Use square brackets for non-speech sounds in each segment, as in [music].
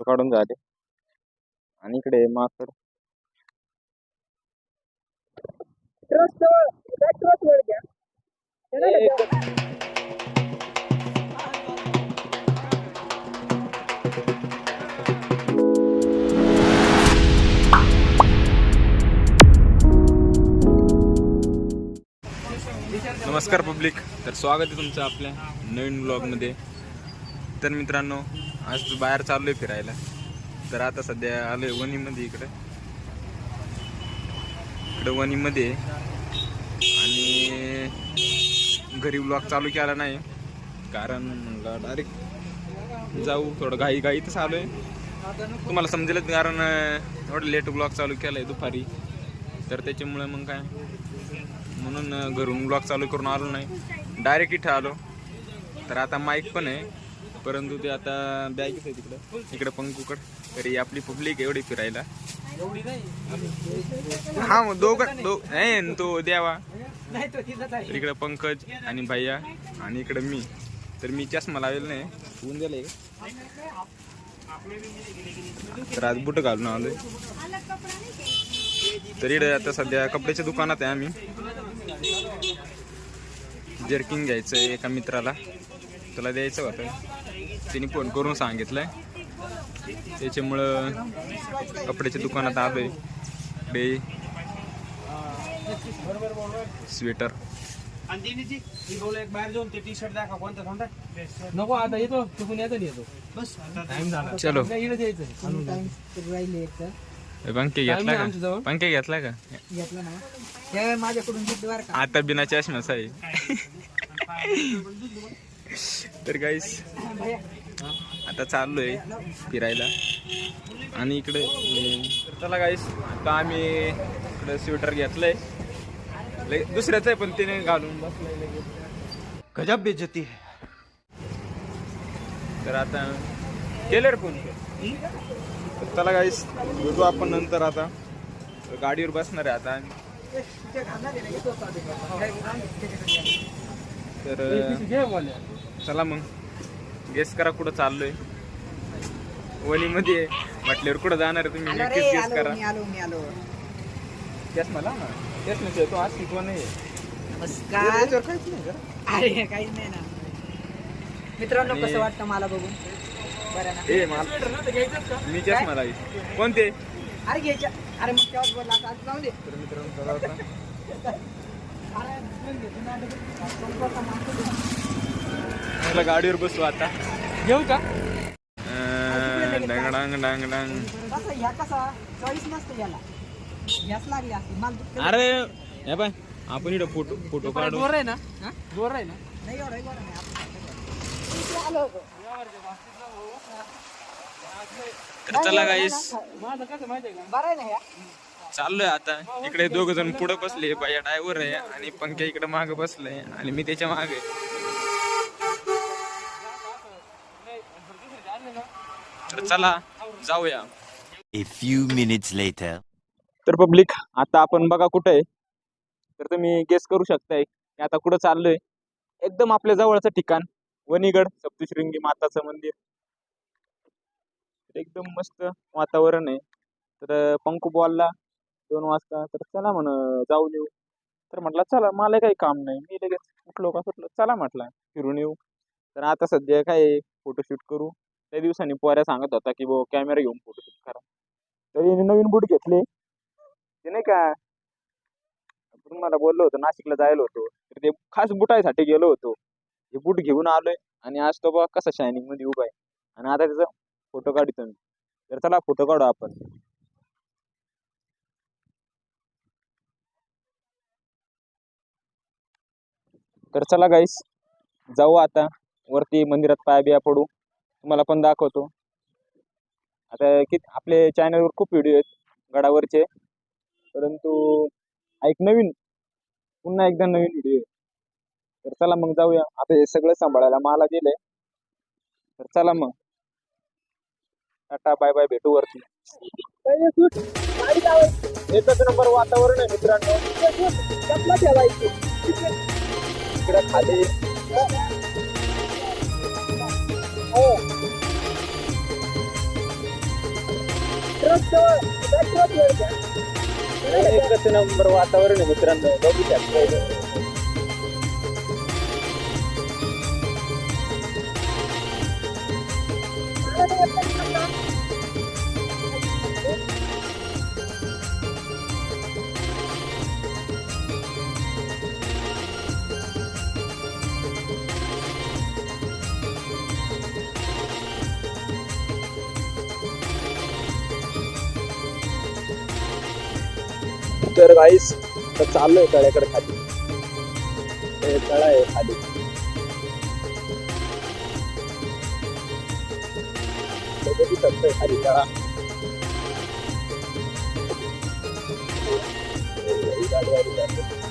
Photo काढून झाले. आणि इकडे माकड. नमस्कार पब्लिक. तर स्वागत आहे तुमचं आपल्या नवीन ब्लॉगमध्ये तर मित्रांनो आज बाहेर चाललोय फिरायला. तर आता सध्या आलोय वणीमध्ये इकडे. इकडे वणीमध्ये आणि घरी ब्लॉग चालू केला नाही. कारण म्हणलं डायरेक्ट जाऊ थोडं घाई घाईतच आलोय. तुम्हाला समजेलच कारण थोडं लेट ब्लॉग चालू केलाय दुपारी. तर त्याच्यामुळे मग काय? म्हणून घरून ब्लॉग चालू करून आलो नाही. डायरेक्ट इथं आलो. तर आता माईक पण आहे. परंतु ते आता बॅगच आहे तिकडं. इकडं पंकुकड तरी आपली पब्लिक एवढी फिरायला. हा मग दोघं दो नाही न तो द्यावा इकडं पंकज आणि भैया आणि इकडं मी. तर मी चष्मा लावेल नाही होऊन गेले तर आज बुट घालून आलोय. तर इकडे आता सध्या कपड्याच्या दुकानात आहे आम्ही. जर्किंग घ्यायचं आहे एका मित्राला. तुला द्यायचं होतं तिने फोन करून सांगितलंय. त्याच्यामुळं कपड्याच्या दुकानात स्वेटर शर्ट दाखवा कोणता कोणता नको आता येतो. चुकून येतो येतो. बस. टाइम झाला. चलो. पंखे घेतला आहे का. पंखे घेतला का? घेतलं ना. माझ्याकडून आता बिना चष्म्याचा आहे. [laughs] तर गाईस आता चाललोय फिरायला. आणि इकडे चला गाईस आता आम्ही इकडे स्वेटर घेतलंय. लय- दुसऱ्याच आहे पण तिने घालून बसलाय गजब बेजती है। तर आता गेले रे फोन. तर चला गाईस भेटू आपण नंतर आता. गाडीवर बसणार आहे आता आम्ही. तर चला मग. गेस करा कुठं चाललोय. वणीमध्ये म्हटल्यावर कुठं जाणार आहे तुम्ही? नक्कीच गेस करा. मी आलो मी आलो. तेच मला? ना तेच म्हणजे तो आज शिकवा नाही नमस्कार याच्यावर काहीच नाही का? अरे काहीच नाही ना. मित्रांनो कसं वाटतं मला बघून? बरं ना. ए मला मी तेच मला कोणते? अरे घ्यायच्या. अरे मग तेव्हाच बोलला आज जाऊ दे. तर मित्रांनो. [laughs] मला गाडीवर बसू आता. घेऊ का? अं, डांग डांग डांग अरे हे बाय आपण इकडं फोटो फोटो काढू. जोर आहे ना? हा? जोर आहे ना? इथे. तर चला गाईस माझं कसं माहितीये का? बरं आहे ना ह्या? चाललोय आता. इकडे दोघ जण पुढे बसले बाया ड्रायव्हर आहे आणि पंख्या इकडे मागे बसलाय आणि मी त्याच्यामागे. तर चला जाऊया. A few minutes later. तर पब्लिक आता आपण बघा कुठे आहे. तर तुम्ही गेस करू शकताय की आता कुठं चाललोय. एकदम आपल्या जवळचं ठिकाण वणीगड सप्तशृंगी माताचं मंदिर. एकदम मस्त वातावरण आहे. तर पंकू बॉलला दोन वाजता तर चला म्हण जाऊन येऊ. तर म्हटलं चला मला काही काम नाही. मी लगेच उठलो का सुटलो चला म्हटलं फिरून येऊ. तर आता सध्या काय फोटोशूट करू. त्या दिवसांनी पोऱ्या सांगत होता की बो कॅमेरा घेऊन फोटोशूट करा. तर याने नवीन बूट घेतले. ते नाही का मला बोललो होतो नाशिकला जायला होतो. तर ते खास बुटायसाठी गेलो होतो. हे बूट घेऊन आलोय आणि आज तो बघा कसा शायनिंगमध्ये उभा आहे. आणि आता त्याचा फोटो काढतो मी. तर चला फोटो काढू आपण. तर चला गाईस जाऊ आता. वरती मंदिरात पाया बिया पडू. तुम्हाला पण दाखवतो. आता किती आपले चॅनलवर खूप व्हिडिओ आहेत गडावरचे. परंतु एक नवीन पुन्हा एकदा नवीन व्हिडिओ आहे. तर चला मग जाऊया. आता हे सगळं सांभाळायला मला दिलंय. तर चला मग. टाटा बाय बाय भेटू वरती. एकच नंबर वातावरण आहे मित्रांनो. इकडे खाली. हो. एकच नंबर वातावरण आहे मित्रांनो. बघू शकतो तर गाईस तर चाललोय तळ्याकडे खाली. हे तळा आहे खाली. बघू शकतोय खाली तळा. गाडी.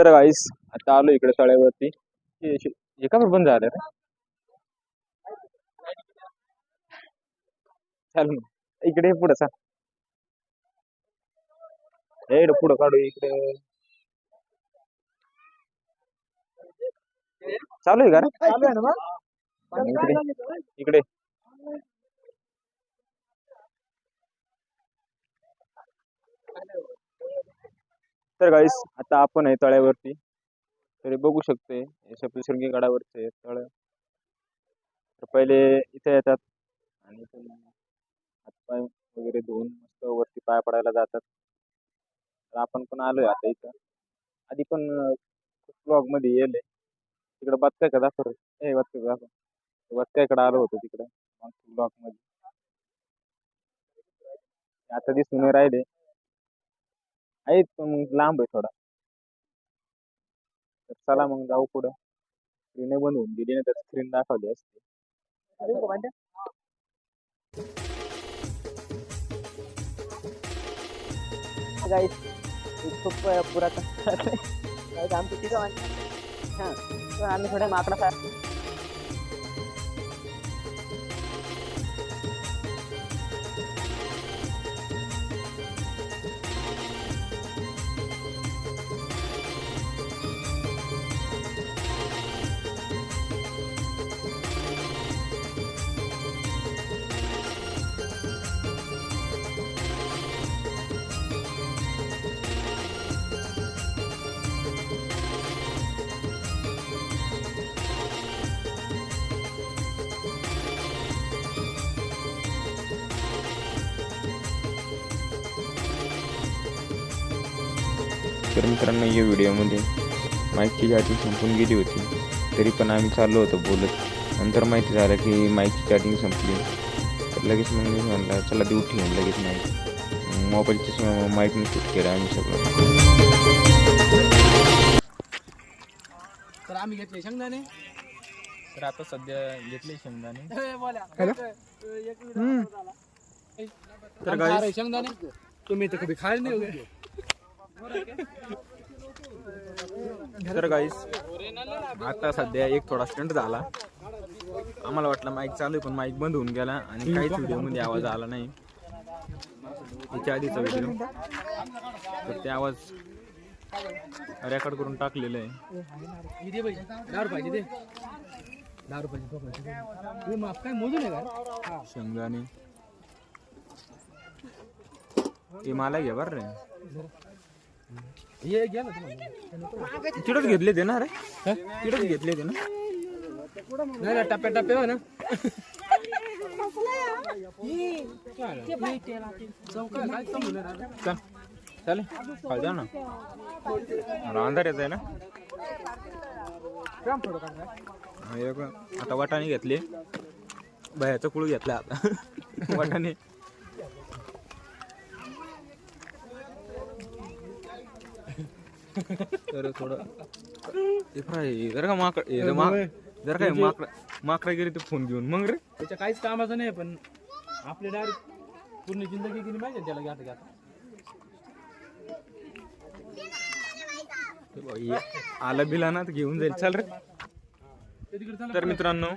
तर गाईस आता आलो इकडे तळ्यावरती. हे का बंद झालं रे? चाल. इकडे पुढं चाल. हे पुढं काढू इकडे. चालू आहे का रे? चालू आहे ना मग? आणि इकडे इकडे. तर गाईस आता आपण आहे तळ्यावरती. तरी बघू शकते सप्तशृंगी गडावरचे तळ. तर पहिले इथे येतात. आणि हातपाय वगैरे धुवून मस्त वरती पाय पडायला जातात. तर आपण पण आलोय आता इथं. आधी पण ब्लॉगमध्ये येले तिकडे का दाखव ए बघताय दाखव. बघतायकडे आलो होतो तिकडे. ब्लॉगमध्ये. आता दिसून राहिले. आहेत पण मग लांब आहे थोडा. तर चला मग जाऊ पुढं. स्क्रीन बंद होऊन दिली नाही तर स्क्रीन दाखवली असते. खूप पुरातन [laughs] आमचं तिथं हां आम्ही थोडं माकडा तर मित्रांनो या व्हिडिओमध्ये माईकची चार्जिंग संपून गेली होती. तरी पण आम्ही चाललो होतो बोलत. नंतर माहिती झालं की माईकची चार्जिंग संपली. तर लगेच मग मी म्हणलं चला देऊ ठेवून लगेच माईक मोबाईलचे माईकने शूट केलं आम्ही सगळं. तर आम्ही घेतले शेंगदाणे. तर आता सध्या घेतले शेंगदाणे. तर शेंगदाणे. तुम्ही तर कधी खायला नाही तर गाईस आता सध्या एक थोडा स्टंट झाला. आम्हाला वाटलं माईक चालू आहे पण माईक बंद होऊन गेला आणि काहीच व्हिडिओमध्ये आवाज आला नाही. त्याच्या आधीचा व्हिडिओ तर ते आवाज रेकॉर्ड करून टाकलेलं आहे. शेंगदाणे ते मला घ्या बरं रे. हे घ्या ना तिकडच घेतले ते ना रे तिकडच घेतले ते ना? नाही ना टप्प्या टप्प्या हो ना. चल चालेल. जा ना. अंधार येत आहे ना आता वाटाणे घेतले. बायाचा कुळ घेतला आता. [laughs] वाटाणे. तर थोडं. ते फ्राय जर का माकड हे जर मा- जर काय माकड माकडा गेली तर फोन घेऊन. मग रे? त्याच्या काहीच कामाचं नाही पण आपली डायरेक्ट पूर्ण जिंदगी गेली आहे त्याला घ्या घ्या आला बिला ना तर घेऊन जाईल. चल रे. तर मित्रांनो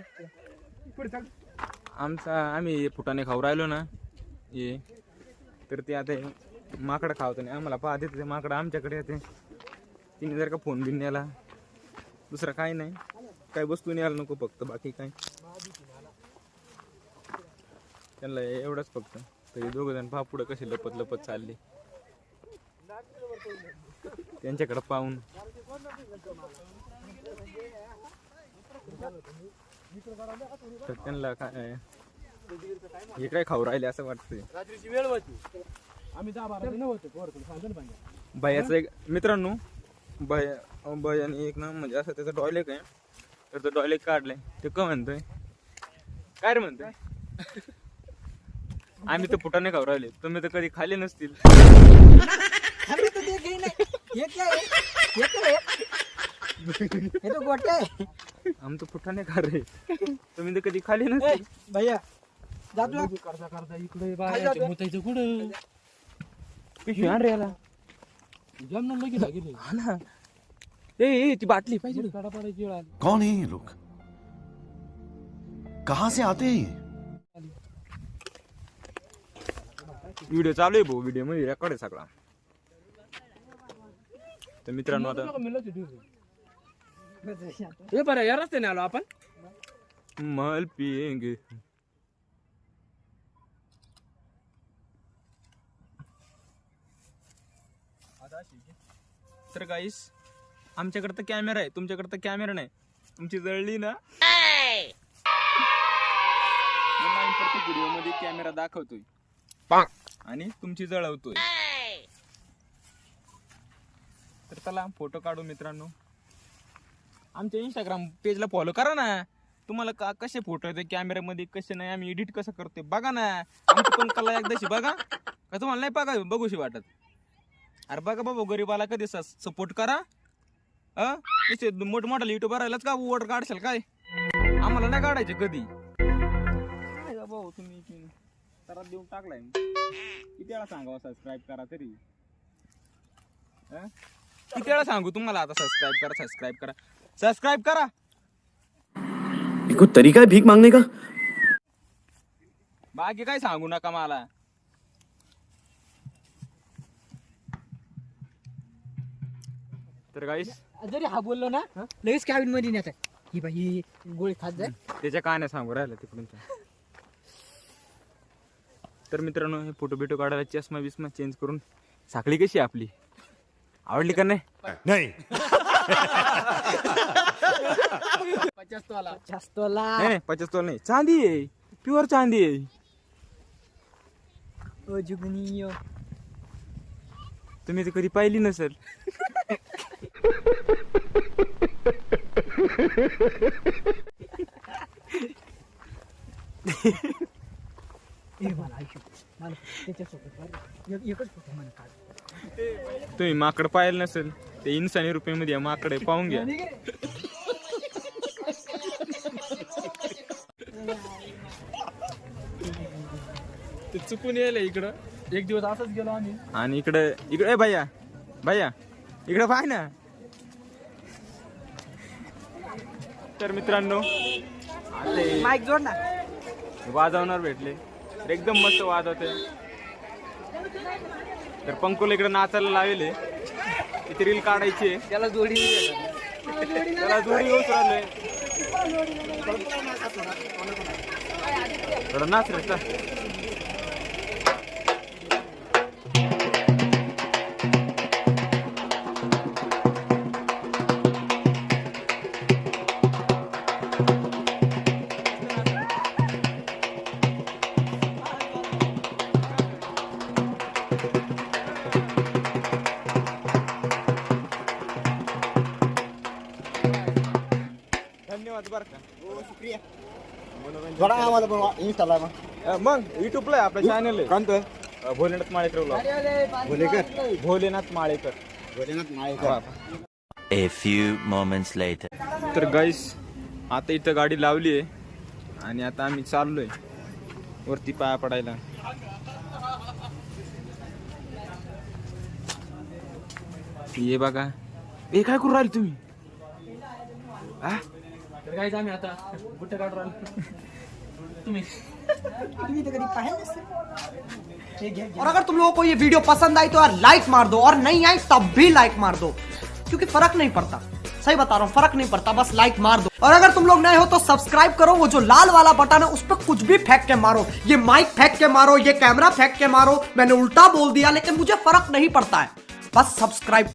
आमचा आम्ही फुटाने खाऊ राहिलो ना. ये तर ते आता माकडं खावतो नाही. आम्हाला पाहते ते माकडं आमच्याकडे येते. तिने जर का फोन बिन न्याला दुसरं काही नाही. काय वस्तू न्यायला नको फक्त बाकी काय त्यांना एवढंच फक्त. तरी दोघ जण पहा पुढं कसे लपत लपत चालले. त्यांच्याकडे पाहून. तर त्यांना काय हे काय खाऊ राहिले असं वाटतंय. भैयाचं एक मित्रांनो भैया भैयाने एक ना म्हणजे असं त्याचं टॉयलेट आहे. तर तो टॉयलेट काढलाय. ते का म्हणतोय? काय रे म्हणतोय? आम्ही तर फुटाने खाऊ राहिले. तुम्ही तर कधी खाल्ले नसतील. अरे तो ते काही नाही. हे काय आहे? हे काय आहे? हे तो गोटे आहे. आम तर फुटाने खा रे तुम्ही तर कधी खाल्ले नसतील. भैया जातो. करता करता इकडे बाहेर कुठं? पिशवी आण रे याला. जमणार लगी लागेल. हा ना. ए ए, ती बाटली पाहिजे कडा पडायची वेळ आली. कौन है ये लोग? कहां से आते हैं ये? व्हिडिओ चालू आहे भाऊ व्हिडिओमध्ये रेकॉर्ड आहे सगळा. तर मित्रांनो आता हे बरं या रस्त्याने आलो आपण. मल पिएंगे तर गाईस आमच्याकडे तर कॅमेरा आहे तुमच्याकडे तर कॅमेरा नाही. तुमची जळली ना? प्रत्येक व्हिडिओमध्ये कॅमेरा दाखवतोय. आणि तुमची जळवतोय. तर चला फोटो काढू मित्रांनो. आमच्या इंस्टाग्राम पेजला फॉलो करा ना. तुम्हाला का कसे फोटो येते कॅमेऱ्यामध्ये कसे नाही आम्ही एडिट कसं करतोय बघा ना. आमची पण कला एकदाशी बघा. का तुम्हाला नाही बघा बघूशी वाटत. अरे बघा बाबा गरीबाला कधी सपोर्ट करा. अ? नुसते मोठमोठ्या युट्यूबर राहिलाच का? वोट काढशाल काय? आम्हाला नाही काढायचे कधी. काय भाऊ तुम्ही की त्रास देऊन टाकलाय किती वेळा सांगावं सबस्क्राईब करा तरी? किती वेळा सांगू तुम्हाला आता सबस्क्राईब करा सबस्क्राईब करा. सबस्क्राईब करा. ये कोई तरीका है भीख मांगने का? बाकी काय सांगू नका मला. तर काहीच जरी हा बोललो ना लगेच कॅबिनमध्ये नेत ही बाई ही गोळी खात जाय. त्याच्या काय नाही सांगू राहिलं तिकडूनच्या तर मित्रांनो हे फोटो बिटो काढायला चष्मा बिस्मा चेंज करून साखळी कशी आहे आपली? आवडली का नाही? नहीं. पचास तो आला जास्त ला नाही नाही पचास तोल नाही. चांदी आहे. प्युअर चांदी आहे. ओ जुगनी तुम्ही तर कधी पाहिली नसेल. तुम्ही माकड पाहिलं नसेल ते इन्सानी रुपयामध्ये माकड आहे पाहून घ्या. ते चुकून यायला इकडं. एक दिवस असंच गेलो आम्ही. आणि इकडे इकडे भैया भैया. इकडे पाय ना. तर मित्रांनो माईक जोड ना. वाजवणार भेटले. तर एकदम मस्त वाजवते तर पंकुला इकडे नाचायला लावले इथे रील काढायची. त्याला जोडी त्याला जोडी घेऊन राहिलोय थोडं नाच रे धन्यवाद बरं का. थोडा आम्हाला पण मग. अ, मग युट्यूबला आहे आपलं चॅनल आहे. कोणतं? अ, Bholenath Malekar vlog. भोलेकर Bholenath Malekar. Bholenath Malekar. A few moments later. तर गाईस आता इथं गाडी लावली आहे आणि आता आम्ही चाललोय वरती पाया पडायला. ये बघा. हे काय करू राहिले तुम्ही? तर काय आम्ही आता गुट्टे काढून राहिलो तुम्ही. और अगर तुम लोगों को ये वीडियो पसंद आई तो यार लाइक मार दो और नहीं आई तब भी लाइक मार दो क्योंकि फ़र्क नहीं पड़ता। सही बता रहा हूँ फ़र्क नहीं पड़ता बस लाइक मार दो। और अगर तुम लोग नए हो तो सब्सक्राइब करो वो जो लाल वाला बटन है उस पर कुछ भी फेंक के मारो। ये माइक फेंक के मारो ये कैमरा फेंक के मारो मैंने उल्टा बोल दिया लेकिन मुझे फ़र्क नहीं पड़ता है। बस सब्सक्राइब